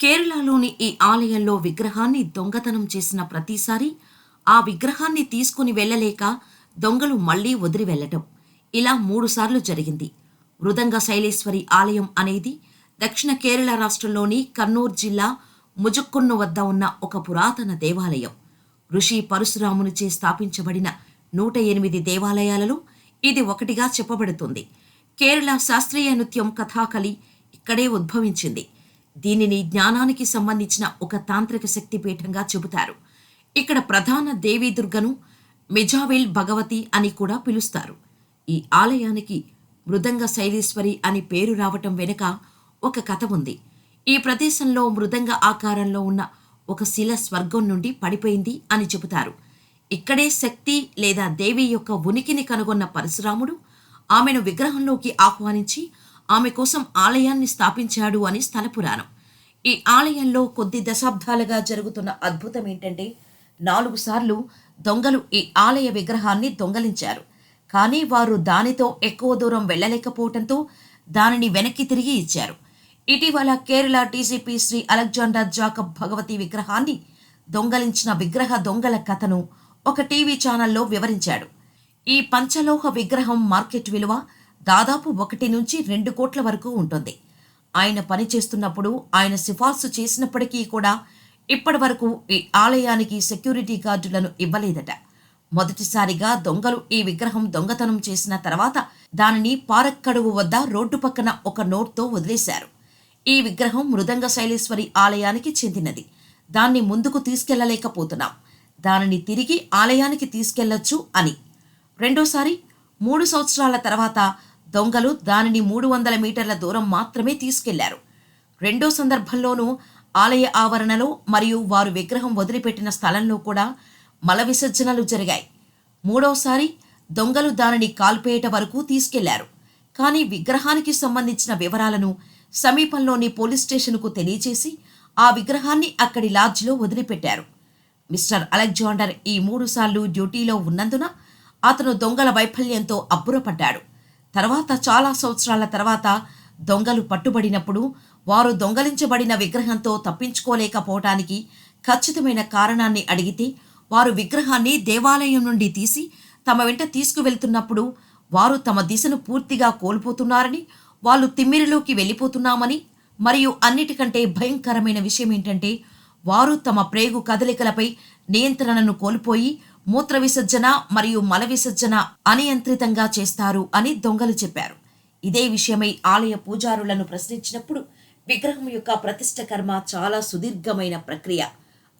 కేరళలోని ఈ ఆలయంలో విగ్రహాన్ని దొంగతనం చేసిన ప్రతిసారి ఆ విగ్రహాన్ని తీసుకుని వెళ్ళలేక దొంగలు మళ్ళీ వదిలి వెళ్ళటం ఇలా మూడుసార్లు జరిగింది. మృదంగ శైలేశ్వరి ఆలయం అనేది దక్షిణ కేరళ రాష్ట్రంలోని కన్నూర్ జిల్లా ముజుక్కున్ను వద్ద ఉన్న ఒక పురాతన దేవాలయం. ఋషి పరశురామునిచే స్థాపించబడిన నూట ఎనిమిది దేవాలయాలలో ఇది ఒకటిగా చెప్పబడుతుంది. కేరళ శాస్త్రీయ నృత్యం కథాకళి ఇక్కడే ఉద్భవించింది. దీనిని జ్ఞానానికి సంబంధించిన ఒక తాంత్రిక శక్తి పీఠంగా చెబుతారు. ఇక్కడ ప్రధాన దేవీ దుర్గను మిజావేల్ భగవతి అని కూడా పిలుస్తారు. ఈ ఆలయానికి మృదంగ శైలీశ్వరి అని పేరు రావటం వెనుక ఒక కథ ఉంది. ఈ ప్రదేశంలో మృదంగ ఆకారంలో ఉన్న ఒక శిల స్వర్గం నుండి పడిపోయింది అని చెబుతారు. ఇక్కడే శక్తి లేదా దేవి యొక్క ఉనికిని కనుగొన్న పరశురాముడు ఆమెను విగ్రహంలోకి ఆహ్వానించి ఆమె కోసం ఆలయాన్ని స్థాపించాడు అని స్థల పురాణం. ఈ ఆలయంలో కొద్ది దశాబ్దాలుగా జరుగుతున్న అద్భుతం ఏంటంటే నాలుగు సార్లు దొంగలు ఈ ఆలయ విగ్రహాన్ని దొంగలించారు. కానీ వారు దానితో ఎక్కువ దూరం వెళ్ళలేకపోవడంతో దానిని వెనక్కి తిరిగి ఇచ్చారు. ఇటీవల Kerala T C P Shri Alexander Jacob Bhagavathi విగ్రహాన్ని దొంగలించిన విగ్రహ దొంగల కథను ఒక టీవీ ఛానల్లో వివరించాడు. ఈ పంచలోహ విగ్రహం మార్కెట్ విలువ దాదాపు ఒకటి నుంచి రెండు కోట్ల వరకు ఉంటుంది. ఆయన పనిచేస్తున్నప్పుడు ఆయన సిఫార్సు చేసినప్పటికీ కూడా ఇప్పటి వరకు ఈ ఆలయానికి సెక్యూరిటీ గార్డులను ఇవ్వలేదట. మొదటిసారిగా దొంగలు ఈ విగ్రహం దొంగతనం చేసిన తర్వాత దానిని పారక్కడువు వద్ద రోడ్డు పక్కన ఒక నోట్తో వదిలేశారు. ఈ విగ్రహం మృదంగ శైలేశ్వరి ఆలయానికి చెందినది. దాన్ని ముందుకు తీసుకెళ్ళలేకపోతున్నాం. దానిని తిరిగి ఆలయానికి తీసుకెళ్ళొచ్చు అని. రెండోసారి మూడు సంవత్సరాల తర్వాత దొంగలు దానిని మూడు వందల మీటర్ల దూరం మాత్రమే తీసుకెళ్ళారు. రెండో సందర్భంలోనూ ఆలయ ఆవరణలో మరియు వారు విగ్రహం వదిలిపెట్టిన స్థలంలో కూడా మల విసర్జనలు జరిగాయి. మూడోసారి దొంగలు దానిని కాల్పేయట వరకు తీసుకెళ్ళారు. కానీ విగ్రహానికి సంబంధించిన వివరాలను సమీపంలోని పోలీస్ స్టేషన్కు తెలియజేసి ఆ విగ్రహాన్ని అక్కడి లాడ్జ్లో వదిలిపెట్టారు. మిస్టర్ అలెగ్జాండర్ ఈ మూడుసార్లు డ్యూటీలో ఉన్నందున అతను దొంగల వైఫల్యంతో అబ్బురపడ్డాడు. తర్వాత చాలా సంవత్సరాల తర్వాత దొంగలు పట్టుబడినప్పుడు వారు దొంగలించబడిన విగ్రహంతో తప్పించుకోలేకపోవటానికి ఖచ్చితమైన కారణాన్ని అడిగితే వారు విగ్రహాన్ని దేవాలయం నుండి తీసి తమ వెంట తీసుకువెళ్తున్నప్పుడు వారు తమ దిశను పూర్తిగా కోల్పోతున్నారని వాళ్ళు తిమ్మిరిలోకి వెళ్ళిపోతున్నామని మరియు అన్నిటికంటే భయంకరమైన విషయం ఏంటంటే వారు తమ ప్రేగు కదలికలపై నియంత్రణను కోల్పోయి మూత్ర విసర్జన మరియు మల విసర్జన అనియంత్రితంగా చేస్తారు అని దొంగలు చెప్పారు. ఇదే విషయమై ఆలయ పూజారులను ప్రశ్నించినప్పుడు విగ్రహం యొక్క ప్రతిష్ట కర్మ చాలా సుదీర్ఘమైన ప్రక్రియ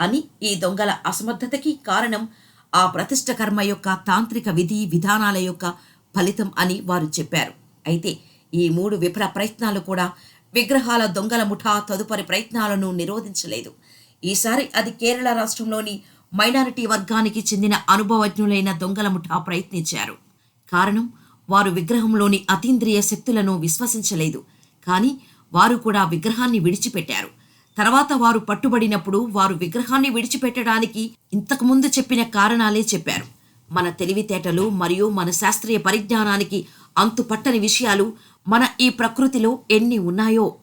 అని ఈ దొంగల అసమర్థతకి కారణం ఆ ప్రతిష్ట కర్మ యొక్క తాంత్రిక విధి విధానాల యొక్క ఫలితం అని వారు చెప్పారు. అయితే ఈ మూడు విఫల ప్రయత్నాలు కూడా విగ్రహాల దొంగల ముఠా తదుపరి ప్రయత్నాలను నిరోధించలేదు. ఈసారి అది కేరళ రాష్ట్రంలోని మైనారిటీ వర్గానికి చెందిన అనుభవజ్ఞులైన దొంగల ముఠా ప్రయత్నించారు. కారణం వారు విగ్రహంలోని అతీంద్రియ శక్తులను విశ్వసించలేదు. కానీ వారు కూడా విగ్రహాన్ని విడిచిపెట్టారు. తర్వాత వారు పట్టుబడినప్పుడు వారు విగ్రహాన్ని విడిచిపెట్టడానికి ఇంతకుముందు చెప్పిన కారణాలే చెప్పారు. మన తెలివితేటలు మరియు మన శాస్త్రీయ పరిజ్ఞానానికి అంతుపట్టని విషయాలు మన ఈ ప్రకృతిలో ఎన్ని ఉన్నాయో